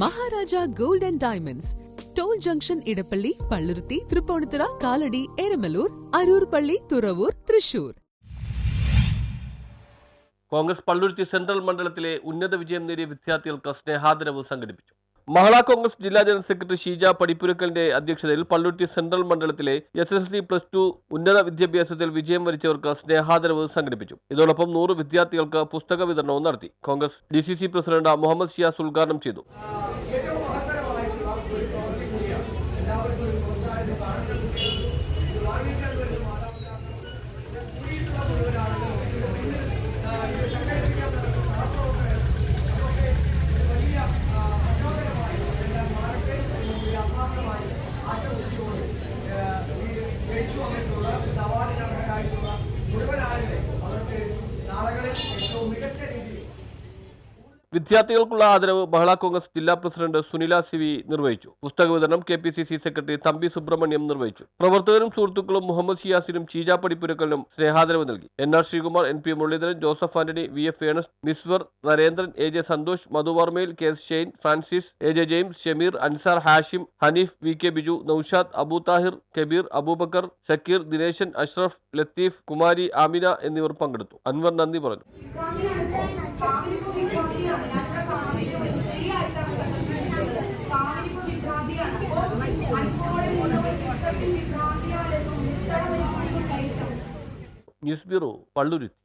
Maharaja gold and diamonds. Toll junction Edappally Palluruthy Thrippunithura Kalady Eramalloor Aroor പള്ളി Thuravoor Thrissur. Congress Palluruthy central മണ്ഡലത്തിലെ ഉന്നത വിജയം നേടിയ വിദ്യാർത്ഥികൾക്ക് സ്നേഹാദരവ് സംഘടിപ്പിച്ചു. മഹിളാ കോൺഗ്രസ് ജില്ലാ ജനറൽ സെക്രട്ടറി ഷീജ പടിപ്പുരക്കലിന്റെ അധ്യക്ഷതയിൽ പള്ളുരുത്തി സെൻട്രൽ മണ്ഡലത്തിലെ S S C plus two ഉന്നത വിദ്യാഭ്യാസത്തിൽ വിജയം വരിച്ചവർക്ക് സ്നേഹാദരവ് സംഘടിപ്പിച്ചു. ഇതോടൊപ്പം നൂറ് വിദ്യാർത്ഥികൾക്ക് പുസ്തക വിതരണവും നടത്തി. Congress D C C president Muhammad Shiyas ഉദ്ഘാടനം ചെയ്തു. Thank you. വിദ്യാർത്ഥികൾക്കുള്ള ആദരവ് മഹിളാ കോൺഗ്രസ് ജില്ലാ പ്രസിഡന്റ് സുനില സി വി നിർവഹിച്ചു പുസ്തക വിതരണം K P C C secretary Thampi Subramaniam നിർവഹിച്ചു പ്രവർത്തകരും സുഹൃത്തുക്കളും മുഹമ്മദ് ഷിയാസിനും ചീജാപ്പടി പടിപ്പുരക്കലിനും സ്നേഹാദരവ് നൽകി N R Sreekumar N P Muraleedharan Joseph Antony V F Ernest മിസ്വർ Narendran A J Santhosh മധുവർമ്മയിൽ K S Shane Francis A J James Shameer Ansar Hashim Haneef V K Biju Noushad Abu Thahir Kabeer Abubakar Shakeer Dineshan Ashraf Latheef Kumari Amina എന്നിവർ പങ്കെടുത്തു അൻവർ നന്ദി പറഞ്ഞു news bureau Palluruthy